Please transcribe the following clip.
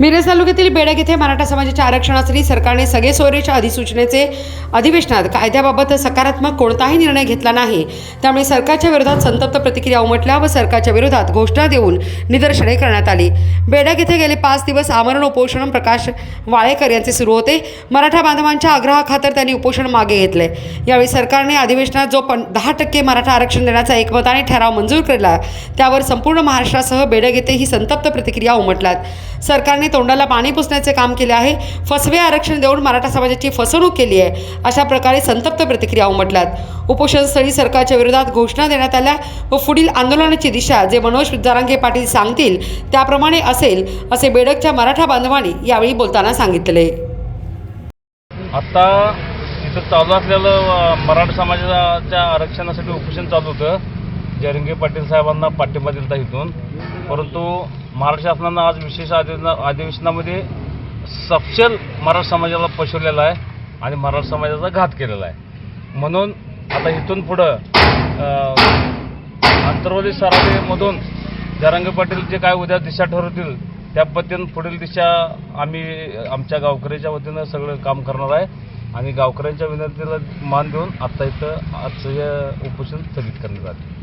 मिरज तालुक्यातील बेडग येथे मराठा समाजाच्या आरक्षणासाठी सरकारने सगळे सोयरेच्या अधिसूचनेचे अधिवेशनात कायद्याबाबत सकारात्मक कोणताही निर्णय घेतला नाही. त्यामुळे सरकारच्या विरोधात संतप्त प्रतिक्रिया उमटल्या व सरकारच्या विरोधात घोषणा देऊन निदर्शने करण्यात आली. बेडग येथे गेले पाच दिवस आमरण उपोषण प्रकाश वाळेकर यांचे सुरू होते. मराठा बांधवांच्या आग्रहाखातर त्यांनी उपोषण मागे घेतले. यावेळी सरकारने अधिवेशनात जो पण दहा टक्के मराठा आरक्षण देण्याचा एकमताने ठराव मंजूर केला त्यावर संपूर्ण महाराष्ट्रासह बेडग येथे ही संतप्त प्रतिक्रिया उमटल्यात. सरकारने तोंडाला पाणी पुसण्याचे काम केले आहे. फसवे आरक्षण देऊन मराठा समाजाची फसवणूक केली आहे. अशा प्रकारे संतप्त प्रतिक्रिया उमटल्यात. उपोषणस्थळी सरकारच्या विरोधात घोषणा देण्यात आल्या व पुढील आंदोलनाची दिशा जे मनोज जारांगे पाटील सांगतील त्याप्रमाणे असेल असे बेडकच्या मराठा बांधवांनी यावेळी बोलताना सांगितले. आता इथं चालू असलेलं मराठा समाजाच्या आरक्षणासाठी उपोषण चालू होतं. जरंगे पाटील साहेबांना पाठिंबा दिलता इथून. परंतु महाराष्ट्र शासनानं आज विशेष अधिवेशना अधिवेशनामध्ये सपशेल मराठा समाजाला पसरलेला आहे आणि मराठा समाजाचा घात केलेला आहे. म्हणून आता इथून पुढं आंतरवादी सरावेमधून सराटीमधून पाटील जे काय उद्या दिशा ठरवतील त्या पद्धतीनं पुढील दिशा आम्ही आमच्या गावकऱ्याच्या वतीनं सगळं काम करणार आहे. आणि गावकऱ्यांच्या विनंतीला मान देऊन आत्ता इथं आजचं हे उपोषण स्थगित करण्यात आले.